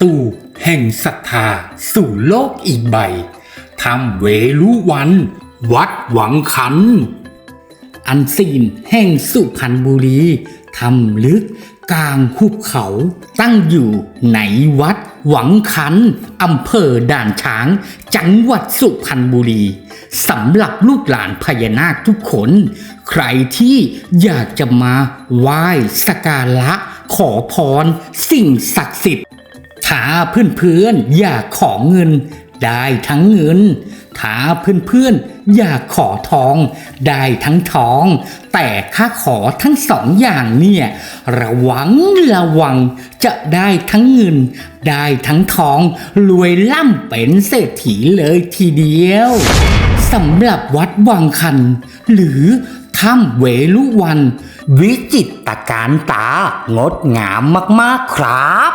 ตูแห่งศรัทธาสู่โลกอีกใบทำเวลุวัน วัดหวังขัน อันซีนแห่งสุพรรณบุรีทำลึกกลางหุบเขาตั้งอยู่ในวัดหวังขันอำเภอด่านช้าง จังหวัดสุพรรณบุรีสำหรับลูกหลานพญานาคทุกคน ใครที่อยากจะมาไหว้สกการะขอพรสิ่งศักดิ์สิทธิ์ ถ้าเพื่อนๆอยากขอเงิน ได้ทั้งเงินถ้าเพื่อนๆอยากขอทอง ได้ทั้งทอง แต่ถ้าขอทั้งสองอย่างเนี่ยระวังระวังจะได้ทั้งเงิน ได้ทั้งทอง รวยล่ำเป็นเศรษฐีเลยทีเดียวสำหรับวัดวังคัน หรือถ้ำเวลุวัน วิจิตรการตางดงามมากๆครับ